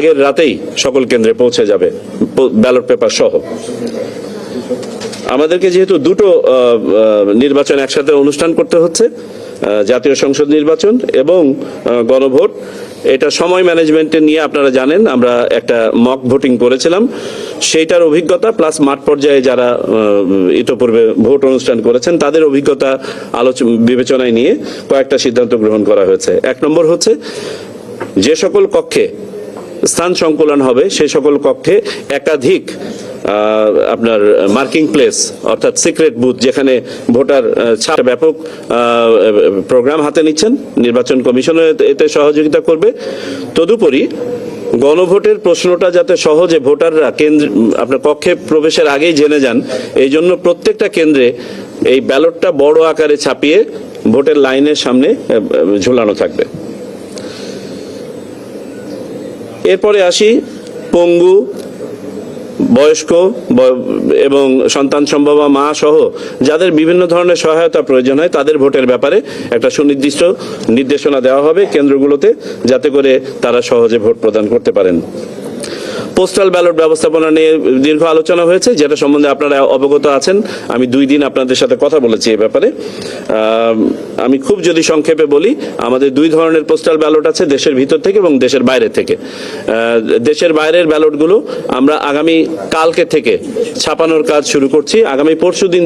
আগের রাতেই সকল কেন্দ্রে পৌঁছে যাবে ব্যালট পেপার সহ। আমাদেরকে যেহেতু দুটো নির্বাচন একসাথে অনুষ্ঠান করতে হচ্ছে জাতীয় সংসদ নির্বাচন এবং গণভোট, এটা সময় ম্যানেজমেন্টে নিয়ে আপনারা জানেন, আমরা একটা মক ভোটিং করেছিলাম। সেইটার অভিজ্ঞতা প্লাস মাঠ পর্যায়ে যারা ইতোপূর্বে ভোট অনুষ্ঠান করেছেন, তাদের অভিজ্ঞতা আলোচনা বিবেচনায় নিয়ে কয়েকটা সিদ্ধান্ত গ্রহণ করা হয়েছে। এক নম্বর হচ্ছে, যে সকল কক্ষে স্থান সংকুলন হবে সেই সকল কক্ষে একাধিক আপনার মার্কিং প্লেস, অর্থাৎ সিক্রেট বুথ, যেখানে ভোটার ছাড় ব্যাপক প্রোগ্রাম হাতে নিচ্ছেন, নির্বাচন কমিশনও এতে- সহযোগিতা করবে। তদুপরি গণভোটের প্রশ্নটা যাতে সহজে ভোটাররা কেন্দ্র, আপনার কক্ষে প্রবেশের আগেই জেনে যান, এই জন্য প্রত্যেকটা কেন্দ্রে এই ব্যালটটা বড় আকারে ছাপিয়ে ভোটের লাইনের সামনে ঝুলানো থাকবে। এরপরে আসি, পঙ্গু, বয়স্ক এবং সন্তান সম্ভবা মা সহ যাদের বিভিন্ন ধরনের সহায়তা প্রয়োজন হয়, তাদের ভোটের ব্যাপারে একটা সুনির্দিষ্ট নির্দেশনা দেওয়া হবে কেন্দ্রগুলোতে, যাতে করে তারা সহজে ভোট প্রদান করতে পারেন। পোস্টাল ব্যালট ব্যবস্থাপনা নিয়ে দীর্ঘ আলোচনা হয়েছে যেটা সম্বন্ধে আপনারা অবগত আছেন। আমি দুই দিন আপনাদের সাথে কথা বলেছি এ ব্যাপারে। আম, খুব যদি সংক্ষেপে বলি আমাদের দুই ধরনের পোস্টাল ব্যালট আছে দেশের ভিতর থেকে এবং দেশের বাইরে থেকে। দেশের বাইরের ব্যালটগুলো আমরা আগামী কালকে থেকে ছাপানোর কাজ শুরু করছি। আগামী পরশু দিন